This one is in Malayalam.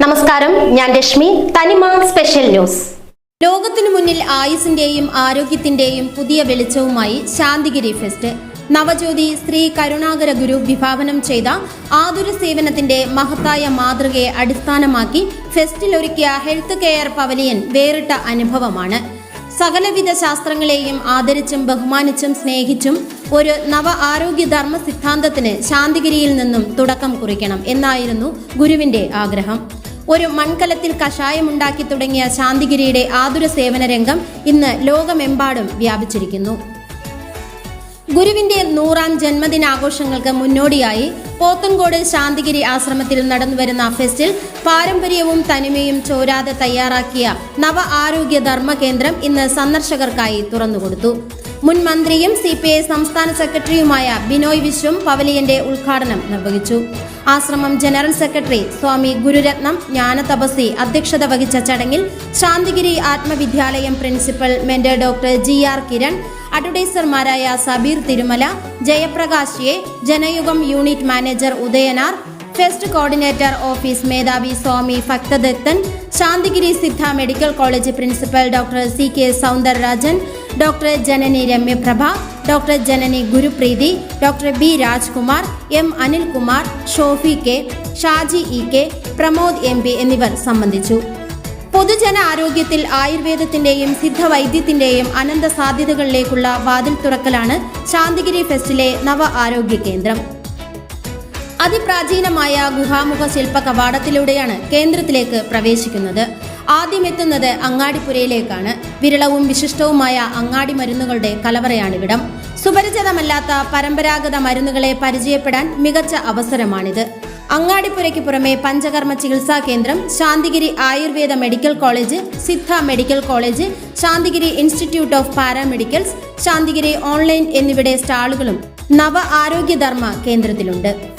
നമസ്കാരം ഞാൻ രശ്മി. തനിമ സ്പെഷ്യൽ ന്യൂസ്. ലോകത്തിനു മുന്നിൽ ആയുസിന്റെയും ആരോഗ്യത്തിന്റെയും പുതിയ വെളിച്ചവുമായി ശാന്തിഗിരി ഫെസ്റ്റ്. നവജ്യോതി ശ്രീ കരുണാകര ഗുരു വിഭാവനം ചെയ്ത ആതുര സേവനത്തിന്റെ മഹത്തായ മാതൃകയെ അടിസ്ഥാനമാക്കി ഫെസ്റ്റിൽ ഒരുക്കിയ ഹെൽത്ത് കെയർ പവലിയൻ വേറിട്ട അനുഭവമാണ്. സകലവിധ ശാസ്ത്രങ്ങളെയും ആദരിച്ചും ബഹുമാനിച്ചും സ്നേഹിച്ചും ഒരു നവ ആരോഗ്യ ധർമ്മ സിദ്ധാന്തത്തിന് ശാന്തിഗിരിയിൽ നിന്നും തുടക്കം കുറിക്കണം എന്നായിരുന്നു ഗുരുവിന്റെ ആഗ്രഹം. ഒരു മൺകലത്തിൽ കഷായമുണ്ടാക്കി തുടങ്ങിയ ശാന്തിഗിരിയുടെ ആതുര സേവന രംഗം ഇന്ന് ലോകമെമ്പാടും വ്യാപിച്ചിരിക്കുന്നു. ഗുരുവിന്റെ നൂറാം ജന്മദിനാഘോഷങ്ങൾക്ക് മുന്നോടിയായി പോത്തൻകോട് ശാന്തിഗിരി ആശ്രമത്തിൽ നടന്നുവരുന്ന ഫെസ്റ്റിൽ പാരമ്പര്യവും തനിമയും ചോരാതെ തയ്യാറാക്കിയ നവ ആരോഗ്യ ധർമ്മ കേന്ദ്രം ഇന്ന് സന്ദർശകർക്കായി തുറന്നുകൊടുത്തു. മുൻ മന്ത്രിയും സി പി ഐ സംസ്ഥാന സെക്രട്ടറിയുമായ ബിനോയ് വിശ്വം പവലിയന്റെ ഉദ്ഘാടനം നിർവഹിച്ചു. ആശ്രമം ജനറൽ സെക്രട്ടറി സ്വാമി ഗുരുരത്നം ജ്ഞാനതപസി അധ്യക്ഷത വഹിച്ച ചടങ്ങിൽ Santhigiri Athmavidyalayam principal mentor doctor G R Kiran അഡ്വൈസർമാരായ Sabeer Thirumala Jayaprakash A Janayugom unit manager Udayanar fest coordinator office മേധാവി Swami Bhakthadathan Santhigiri Siddha medical college principal doctor C K Soundararajan doctor Janani Ramyaprabha doctor Janani Gurupreethi doctor B Rajkumar M Anilkumar Shofi K Shaji E K Pramod M P എന്നിവർ സംബന്ധിച്ചു. പൊതുജന ആരോഗ്യത്തിൽ ആയുർവേദത്തിന്റെയും സിദ്ധവൈദ്യത്തിന്റെയും അനന്ത സാധ്യതകളിലേക്കുള്ള വാതിൽ തുറക്കലാണ് ശാന്തിഗിരി ഫെസ്റ്റിലെ നവ ആരോഗ്യ കേന്ദ്രം. അതിപ്രാചീനമായ ഗുഹാമുഖ ശില്പ കവാടത്തിലൂടെയാണ് കേന്ദ്രത്തിലേക്ക് പ്രവേശിക്കുന്നത്. ആദ്യം എത്തുന്നത് അങ്ങാടിപ്പുരയിലേക്കാണ്. വിരളവും വിശിഷ്ടവുമായ അങ്ങാടി മരുന്നുകളുടെ കലവറയാണിവിടം. സുപരിചിതമല്ലാത്ത പരമ്പരാഗത മരുന്നുകളെ പരിചയപ്പെടാൻ മികച്ച അവസരമാണിത്. അങ്ങാടിപ്പുരയ്ക്ക് പുറമെ പഞ്ചകർമ്മ ചികിത്സാ കേന്ദ്രം Shantigiri Ayurveda medical college Siddha medical college Shantigiri institute of paramedicals Shantigiri online എന്നിവിടെ സ്റ്റാളുകളും നവ ആരോഗ്യധർമ്മ കേന്ദ്രത്തിലുണ്ട്.